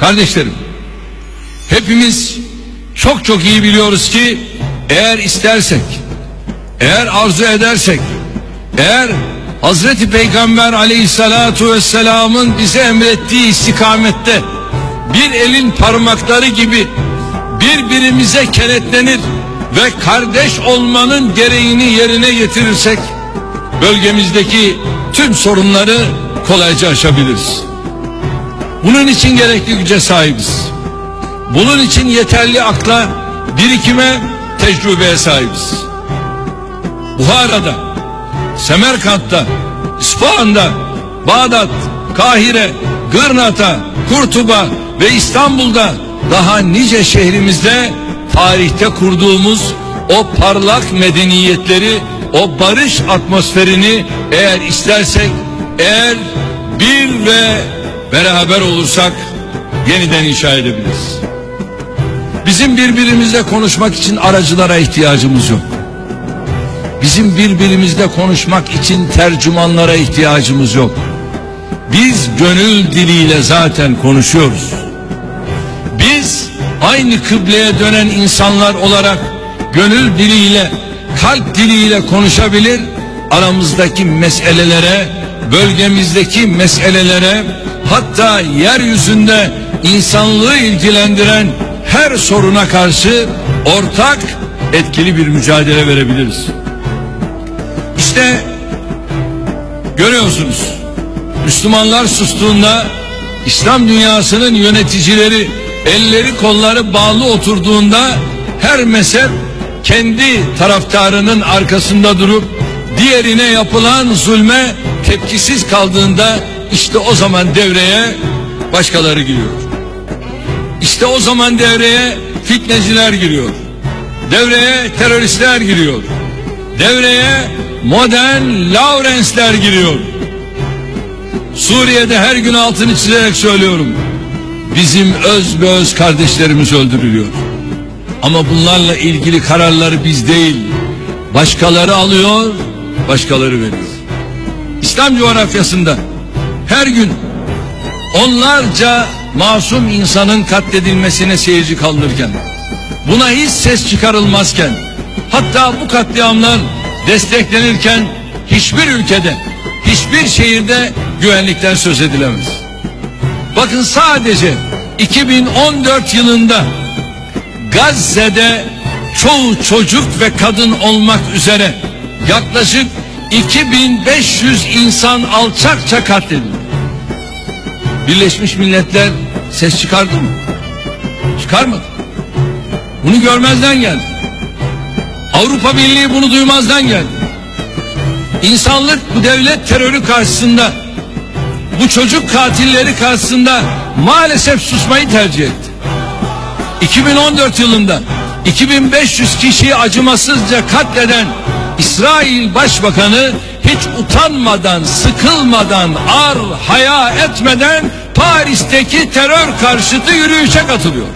Kardeşlerim, hepimiz çok çok iyi biliyoruz ki eğer istersek, eğer arzu edersek, eğer Hazreti Peygamber aleyhissalatu vesselamın bize emrettiği istikamette bir elin parmakları gibi birbirimize kenetlenir ve kardeş olmanın gereğini yerine getirirsek bölgemizdeki tüm sorunları kolayca aşabiliriz. Bunun için gerekli güce sahibiz. Bunun için yeterli akla, birikime, tecrübeye sahibiz. Buhara'da, Semerkant'ta, İsfahan'da, Bağdat, Kahire, Gırnata, Kurtuba ve İstanbul'da daha nice şehrimizde tarihte kurduğumuz o parlak medeniyetleri, o barış atmosferini eğer istersek, eğer bir ve beraber olursak yeniden inşa edebiliriz. Bizim birbirimizle konuşmak için aracılara ihtiyacımız yok. Bizim birbirimizle konuşmak için tercümanlara ihtiyacımız yok. Biz gönül diliyle zaten konuşuyoruz. Biz aynı kıbleye dönen insanlar olarak gönül diliyle, kalp diliyle konuşabilir, aramızdaki meselelere, bölgemizdeki meselelere, hatta yeryüzünde insanlığı ilgilendiren her soruna karşı ortak etkili bir mücadele verebiliriz. İşte görüyorsunuz Müslümanlar sustuğunda İslam dünyasının yöneticileri elleri kolları bağlı oturduğunda her mezhep kendi taraftarının arkasında durup diğerine yapılan zulme tepkisiz kaldığında işte o zaman devreye başkaları giriyor. İşte o zaman devreye fitneciler giriyor. Devreye teröristler giriyor. Devreye modern Lawrence'ler giriyor. Suriye'de her gün altını çizerek söylüyorum. Bizim öz be öz kardeşlerimiz öldürülüyor. Ama bunlarla ilgili kararları biz değil, başkaları alıyor, başkaları veriyor. İslam coğrafyasında her gün onlarca masum insanın katledilmesine seyirci kalınırken, buna hiç ses çıkarılmazken, hatta bu katliamlar desteklenirken hiçbir ülkede, hiçbir şehirde güvenlikten söz edilemez. Bakın sadece 2014 yılında Gazze'de çoğu çocuk ve kadın olmak üzere yaklaşık 2500 insan alçakça katledildi. Birleşmiş Milletler ses çıkardı mı? Çıkarmadı. Bunu görmezden geldi. Avrupa Birliği bunu duymazdan geldi. İnsanlık bu devlet terörü karşısında, bu çocuk katilleri karşısında maalesef susmayı tercih etti. 2014 yılında 2500 kişiyi acımasızca katleden İsrail Başbakanı hiç utanmadan, sıkılmadan, ar, haya etmeden Paris'teki terör karşıtı yürüyüşe katılıyor.